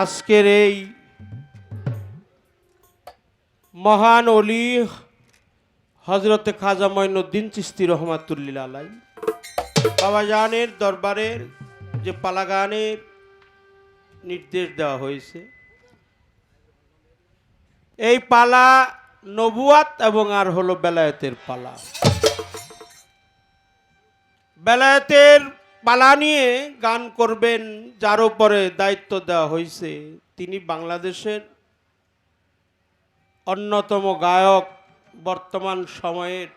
আজকের এই মহান অলি হজরতে খাজা মঈনুদ্দিন চিস্তি রহমাতুল্লিল আলাই বাবা জানের দরবারের যে পালাগানের নির্দেশ দেওয়া হয়েছে, এই পালা নবুয়াত এবং আর হলো বেলায়েতের পালা। বেলায়েতের পালা নিয়ে গান করবেন, যার উপরে দায়িত্ব দেওয়া হয়েছে তিনি বাংলাদেশের অন্যতম গায়ক বর্তমান সময়ের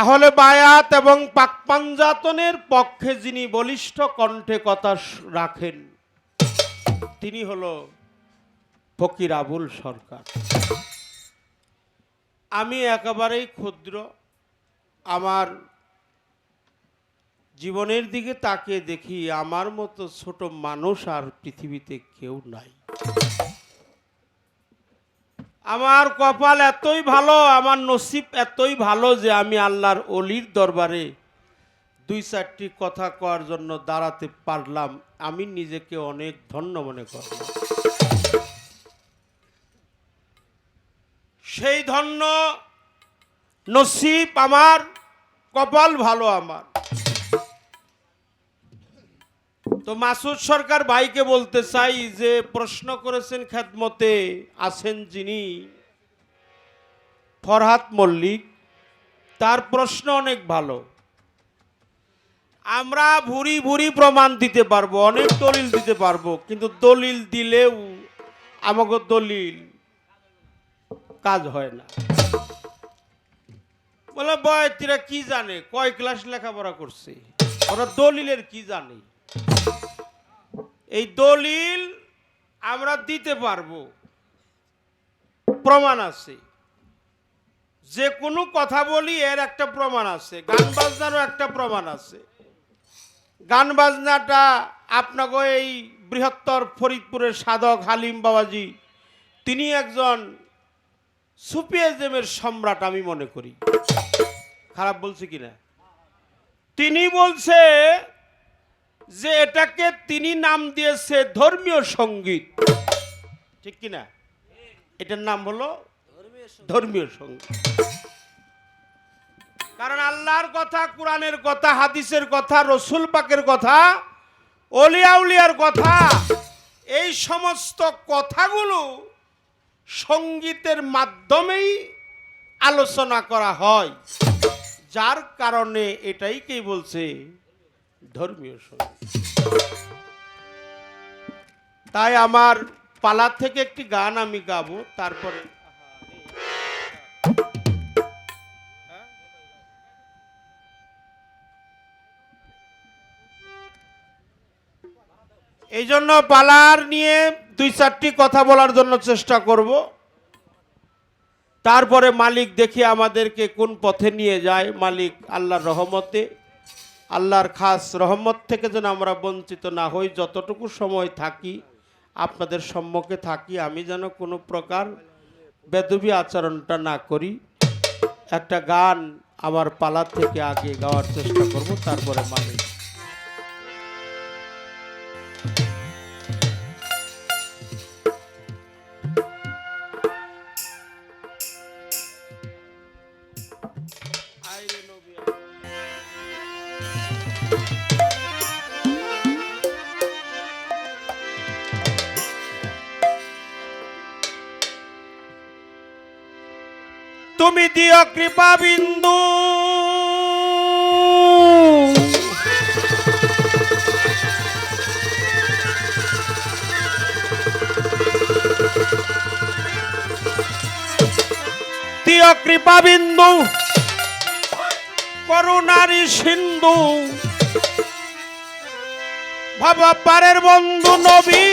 আহলে বায়াত এবং পাক পাঞ্জাতনের পক্ষে যিনি বলিষ্ঠ কণ্ঠে কথা রাখেন, তিনি হলো ফকির আবুল সরকার। আমি একেবারেই ক্ষুদ্র। আমার জীবনের দিকে তাকিয়ে দেখি আমার মতো ছোট মানুষ আর পৃথিবীতে কেউ নাই। আমার কপাল এতই ভালো, আমার নসিব এতই ভালো যে আমি আল্লাহর অলির দরবারে দুই চারটি কথা কওয়ার জন্য দাঁড়াতে পারলাম। আমি নিজেকে অনেক ধন্য মনে করলাম সেই ধন্য নসিব আমার, কপাল ভালো আমার। তো মাসুদ সরকার ভাইকে বলতে চাই যে, প্রশ্ন করেছেন খেদমতে, আছেন যিনি ফরহাত মল্লিক, তার প্রশ্ন অনেক ভালো। আমরা ভুরি ভুরি প্রমাণ দিতে পারব, অনেক দলিল দিতে পারব, কিন্তু দলিল দিলেও আমাকে দলিল কাজ হয় না। বলে বয় তিরা কি জানে? কয় ক্লাস লেখাপড়া করছে? ওরা দলিলের কি জানে? এই দলিল আমরা দিতে পারব। প্রমাণ আছে। যে কোনো কথা বলি এর একটা প্রমাণ আছে। গান বাজনারও একটা প্রমাণ আছে। গান বাজনাটা আপনাকে এই বৃহত্তর ফরিদপুরের সাধক হালিম বাবাজি, তিনি একজন সুপিয়াজমের সম্রাট আমি মনে করি। খারাপ বলছি কিনা? তিনি বলছে যে এটাকে তিনি নাম দিয়েছে ধর্মীয় সংগীত। ঠিক কিনা? এটার নাম হলো ধর্মীয় সংগীত। কারণ আল্লাহর কথা, কোরআনের কথা, হাদিসের কথা, রসুল পাকের কথা অলিয়াউলিয়ার কথা, এই সমস্ত কথাগুলো সঙ্গীতের মাধ্যমেই আলোচনা করা হয়। যার কারণে এটাই কে বলছে? ধর্মীয় সংগীত তাই আমার পালা থেকে একটি গান আমি গাবো, তারপরে এই জন্য পালার নিয়ে দুই চারটি কথা বলার জন্য চেষ্টা করব। তারপরে মালিক দেখি আমাদেরকে কোন পথে নিয়ে যায়। মালিক আল্লাহর রহমতে, আল্লাহর খাস রহমত থেকে যেন আমরা বঞ্চিত না হই, যতটুকু সময় থাকি, আপনাদের সম্মুখে থাকি, আমি যেন কোনো প্রকার বেদবি আচরণটা না করি। একটা গান আমার পালা থেকে আগে গাওয়ার চেষ্টা করব, তারপরে মালিক। তুমি দিও কৃপা বিন্দু। কৃপা বিন্দু। করুণারি সিন্ধু। ভাবা পারের বন্ধু নবী,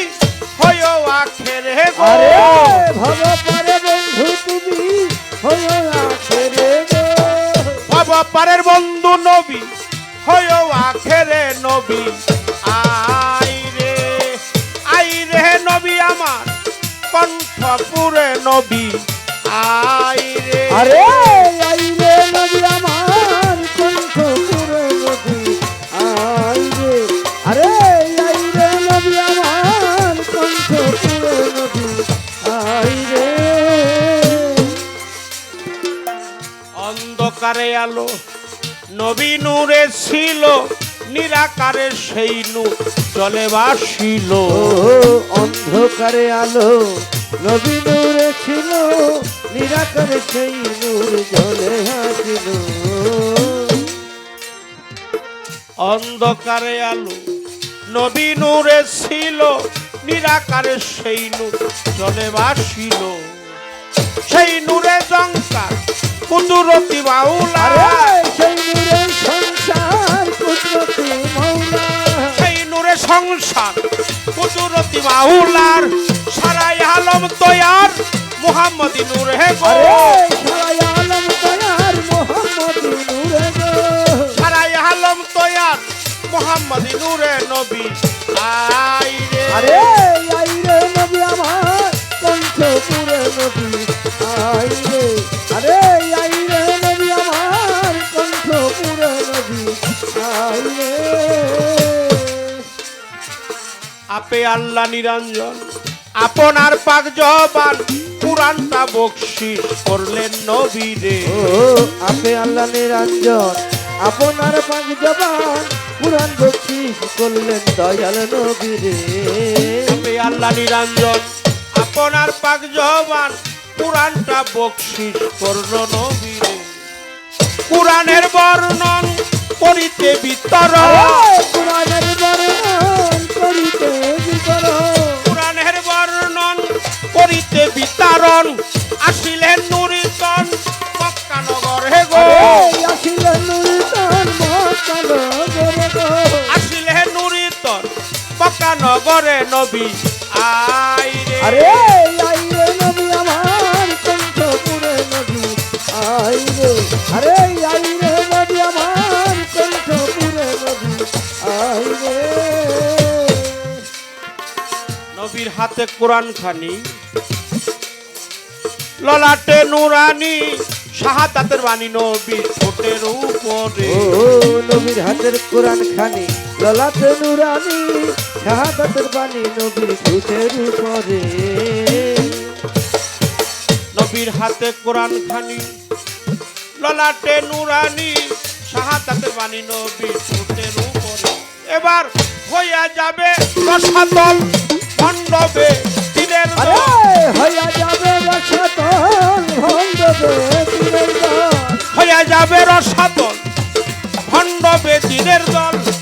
হইও আখেরে গো। আরে নবী আই রে আই রে নবী আমার কণ্ঠপুরে নবী। আই রে। আরে আই রে নবী আমার কণ্ঠপুরে নবী। আই রে। আরে আই রে নবী আমার কণ্ঠপুরে নবী। আই রে। অন্ধকারে আলো নবী নূরে ছিল। নিরাকারে সেই নূর চলে বাসিল। অন্ধকারে আলো নবী নূরে ছিল নিরাকারে সেই নূর জ্বলে হাসিল। অন্ধকারে আলো নবী নূরে ছিল নিরাকারে সেই নূর চলে বাসিল। সেই নূরে জঙ্কার কুদুরতি বাউলা। বাউলার সারাই আলম তৈয়ার মুহাম্মদি নূর হে গো। সারাই আলম তয়ার মোহাম্মদ নূরে গো। সারাই আলম তৈয়ার মুহাম্মদি নূরে নবী। আই রে। আরে আই রে নবী আমার কণ্ঠপুরে নবী। আই রে আরে আই রে নবী আমার কণ্ঠপুরে নবী। আই রে। আপে আল্লাহ নিরঞ্জন আপনার পাক জবান পুরানটা বকশিস করলেন নবী রে আপে আল্লাহ নিরঞ্জন আপনার পাক জবান পুরাণ বক্ষিস করলেন দয়াল নবী রে আপে আল্লাহ নিরঞ্জন আপনার পাক জবান পুরানটা বকশিস করল নবী রে পুরাণের বর্ণন করিতে বিতরণ আরে আসিলেন নুরিতন মক্কানগর হে গো আসিলেন নুরতন মহকালো গরে গো। আসিলে নুরিতন মক্কানগরে নবী। আই রে। আরে আই রে নবী আমার কণ্ঠপুরে নবী। আই রে। আরে আই রে নবী আমার কণ্ঠপুরে নবী। আই রে। নবীর হাতে কোরআন খানি। ললাটে নুরানি শাহাদাতের বাণী নবী ঠোঁটের উপরে। ও নবীর হাতের কোরআন খানি ললাতে নুরানি শাহাদাতের বাণী নবীর ঠোঁটের উপরে। নবীর হাতে কোরআন খানি ললাটে নুরানি শাহাদাতের বাণী নবী ঠোঁটের উপরে। এবার হইয়া যাবে রসাতল মণ্ডপে দিনের হইয়া দল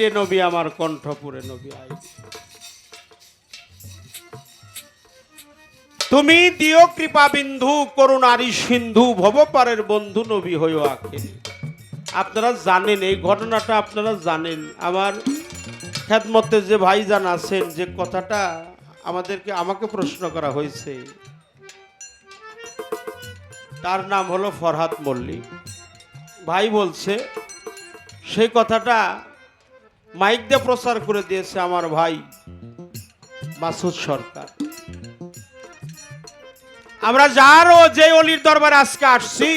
রে নবী, আমার কণ্ঠপুরে নবী আই তুমি দিও কৃপা বিন্ধু করুণারি সিন্ধু, ভবপারের বন্ধু নবী হইও আখেরি আপনারা জানেন, এই ঘটনাটা আপনারা জানেন। আমার খ্যাতমতে যে ভাইজান আছেন, যে কথাটা আমাদেরকে, আমাকে প্রশ্ন করা হয়েছে, তার নাম হলো ফরহাদ মল্লিক। ভাই বলছে, সেই কথাটা মাইক দিয়ে প্রচার করে দিয়েছে আমার ভাই মাসুদ সরকার। আমরা যারও যে অলির দরবারে আজকে আসছি,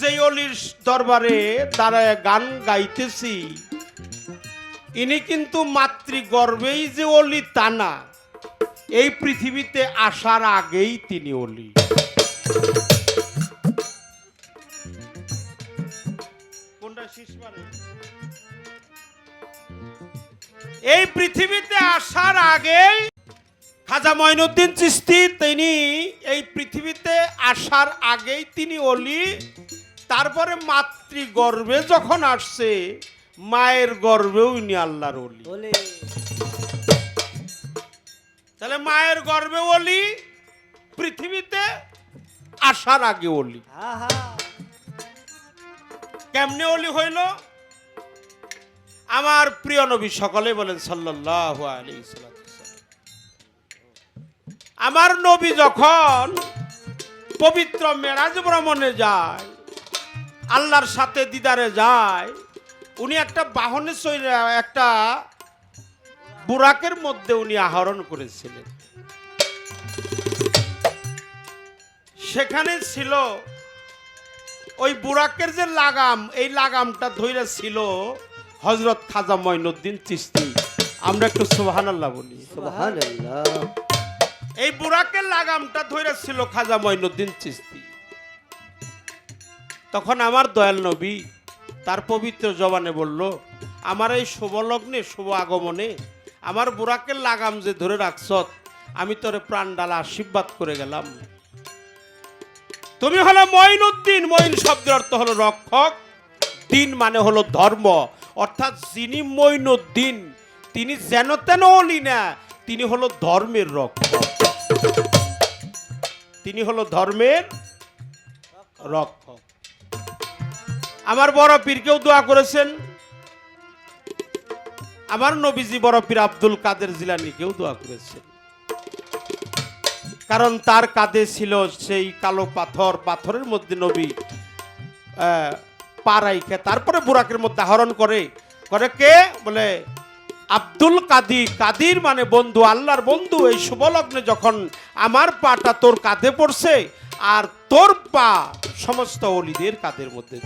যে অলির দরবারে তারা গান গাইতেছি। ইনি কিন্তু মাতৃ গর্বেই যে অলি তা না, এই পৃথিবীতে আসার আগেই তিনি অলি। কোনটা? এই পৃথিবীতে আসার আগেই খাজা মঈনুদ্দিন চিস্তি তিনি এই পৃথিবীতে আসার আগেই তিনি অলি। তারপরে মাতৃ গর্ভে যখন আসছে মায়ের গর্ভেও ইনি আল্লাহর অলি। তাহলে মায়ের গর্ভে অলি পৃথিবীতে আসার আগে অলি। কেমনে অলি হইল? আমার প্রিয় নবী সকলে বলেন আলাইহি আমার নবী যখন পবিত্র মেরাজ ভ্রমণে যায়, আল্লাহর সাথে দিদারে যায়, উনি একটা বাহনে চড়ে, একটা বুরাকের মধ্যে উনি আহরণ করেছিলেন। সেখানে ছিল ওই বুরাকের যে লাগাম, এই লাগামটা ধইরা ছিল হজরত খাজা মঈনুদ্দিন চিস্তি আমরা একটু সুবহানাল্লাহ বলি। এই বুরাকের লাগামটা ধরে ছিল খাজা মঈনুদ্দিন চিস্তি তখন আমার দয়াল নবী তার পবিত্র জবানে বলল আমার এই শুভলগ্নে শুভ আগমনে আমার বুরাকের লাগাম যে ধরে রাখছত আমি তোরে প্রাণ ডালা আশীর্বাদ করে গেলাম। তুমি হলো মঈনুদ্দিন মঈন শব্দের অর্থ হলো রক্ষক। দিন মানে হলো ধর্ম। অর্থাৎ যিনি মঈনুদ্দিন, তিনি যেন তেন অলি না, তিনি হলো ধর্মের রক্ষক তিনি হলো ধর্মের রক্ষক আমার বড় পীরকেও দোয়া করেছেন? আমার নবীজি বড় পীর আব্দুল কাদের জিলানিকেও দোয়া করেছেন? কারণ তার কাঁধে ছিল সেই কালো পাথর, পাথরের মধ্যে নবী পা রাইখে তারপরে বুরাকের মধ্যে আহরণ করে। করে কে? বলে, আব্দুল কাদির। কাদির মানে বন্ধু, আল্লাহর বন্ধু। এই শুভলগ্নে যখন আমার পাটা তোর কাঁধে পড়ছে, আর তোর পা সমস্ত অলিদের কাঁধের মধ্যে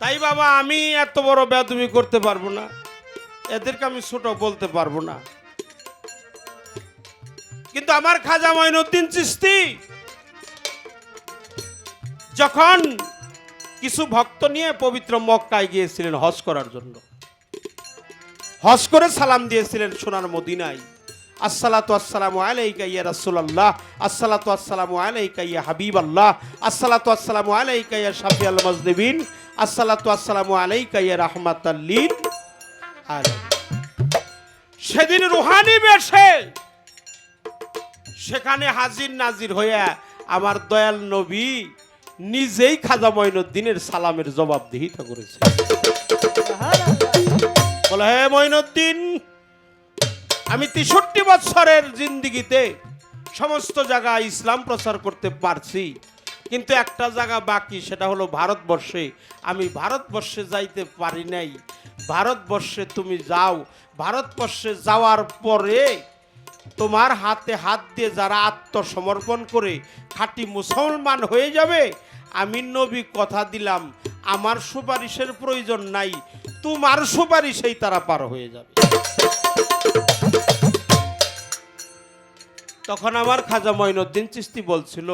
তাই বাবা, আমি এত বড় বেদমি করতে পারব না। এদেরকে আমি ছোট বলতে পারব না। কিন্তু আমার খাজা মঈনুদ্দিন চিস্তি যখন কিছু ভক্ত নিয়ে পবিত্র মক্কায় গিয়েছিলেন হজ করার জন্য। হজ করে সালাম দিয়েছিলেন সোনার মদিনায়। আসসালাতু আসসালামু আলাইকা ইয়া রাসূলুল্লাহ, আসসালাতু আসসালামু আলাইকা ইয়া হাবিবাল্লাহ, আসসালাতু আসসালামু আলাইকা ইয়া শাফিআল মুজনিবিন আসসালাতু আসসালামু আলাইকা ইয়া রাহমাতাল লিল আলামিন। সেদিন রুহানি বেশে। সেখানে হাজির নাজির হয়ে আমার দয়াল নবী নিজেই খাজা মঈনুদ্দিনের সালামের জবাবদিহিতা করেছে। বলে, হে মঈনুদ্দিন, আমি তেষট্টি বছরের জিন্দিগিতে সমস্ত জায়গায় ইসলাম প্রচার করতে পারছি, কিন্তু একটা জায়গা বাকি, সেটা হলো ভারতবর্ষে। আমি ভারতবর্ষে যাইতে পারি নাই। ভারতবর্ষে তুমি যাও। ভারতবর্ষে যাওয়ার পরে তোমার হাতে হাত দিয়ে যারা আত্মসমর্পণ করে খাঁটি মুসলমান হয়ে যাবে, আমি নবী কথা দিলাম, আমার সুপারিশের প্রয়োজন নাই, তোমার সুপারিশেই তারা পার হয়ে যাবে। তখন আমার খাজা মঈনুদ্দিন চিস্তি বলছিল,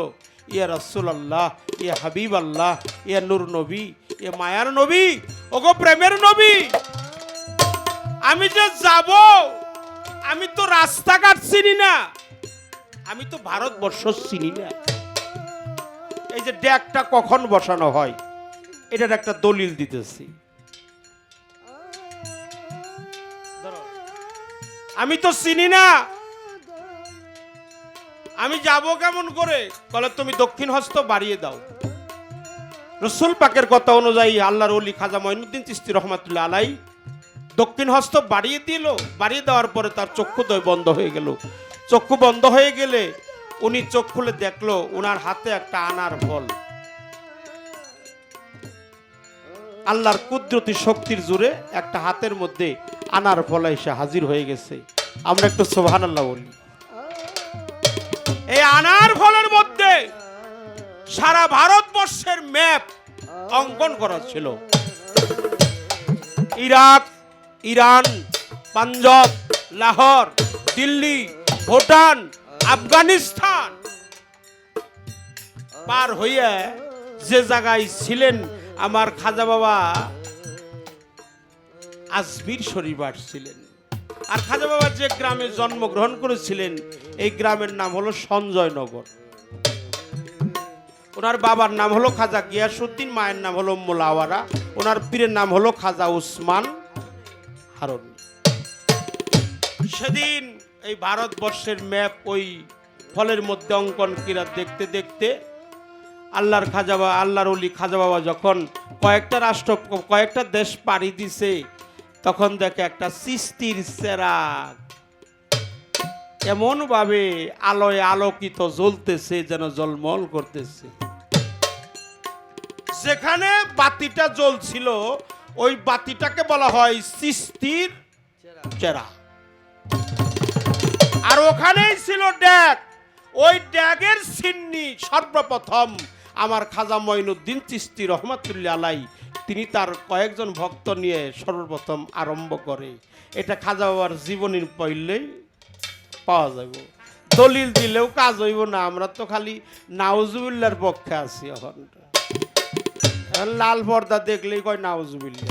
ইয়া রাসুল আল্লাহ ইয়া হাবিব আল্লাহ ইয়া নূর নবী ইয়া মায়ার নবী, ওগো প্রেমের নবী, আমি যে যাব আমি তো রাস্তাঘাট চিনি না। আমি তো ভারতবর্ষ চিনি না। এই যে ড্যাগটা কখন বসানো হয়, এটার একটা দলিল দিতেছি। আমি তো চিনি না। আমি যাব কেমন করে? বলে তুমি দক্ষিণ হস্ত বাড়িয়ে দাও। রসুল পাকের কথা অনুযায়ী আল্লাহর অলি খাজা মঈনুদ্দিন চিস্তি রহমাতুল্লাহ আলাই দক্ষিণ হস্ত বাড়িয়ে দিল, বাড়িয়ে দেওয়ার পরে তার চক্ষুদয় বন্ধ হয়ে গেল। চক্ষু বন্ধ হয়ে গেলে উনি চোখ খুলে দেখল ওনার হাতে একটা আনার ফল। আল্লাহর কুদরতি শক্তির জুড়ে একটা হাতের মধ্যে আনার ফল এসে হাজির হয়ে গেছে। আমরা একটু সোহান আল্লাহ বলি। এই আনার ফলের মধ্যে সারা ভারতবর্ষের ম্যাপ অঙ্কন করা ছিল। Iraq Iran, Punjab, Lahore, Delhi, Bhutan, Afghanistan. পার হইয়া যে জায়গায় ছিলেন আমার খাজা বাবা, আজমির শরীফ আসছিলেন আর খাজা বাবা যে গ্রামে জন্মগ্রহণ করেছিলেন, এই গ্রামের নাম হলো সঞ্জয়নগর। ওনার বাবার নাম হলো খাজা গিয়াসুদ্দিন মায়ের নাম হলো মোলাওয়ারা। ওনার পীরের নাম হলো খাজা উসমান। হারন সেদিন এই ভারতবর্ষের ম্যাপ ওই ফলের মধ্যে অঙ্কন কিরা দেখতে দেখতে আল্লাহর খাজা বাবা আল্লাহর অলি খাজা বাবা যখন কয়েকটা রাষ্ট্র, কয়েকটা দেশ পাড়ি দিছে, তখন দেখে একটা সিস্তির সেরাক এমনভাবে আলোয় আলোকিত জ্বলতেছে, যেন জলমল করতেছে। যেখানে বাতিটা জ্বলছিল ওই বাতিটাকে বলা হয় সিস্তির চেরা। আর ওখানেই ছিল ড্যাগ। ওই ড্যাগের সিন্নি সর্বপ্রথম আমার খাজা মঈনুদ্দিন চিস্তি রহমাতুল্লাহ আলাই তিনি তার কয়েকজন ভক্ত নিয়ে সর্বপ্রথম আরম্ভ করে। এটা খাজা বাবার জীবনীর পড়লেই পাওয়া যাব দলিল দিলেও কাজ হইব না আমরা তো খালি নাউজুবিল্লার পক্ষে আছি এখন। লাল পর্দা দেখলেই কয় নাউজুবিল্লা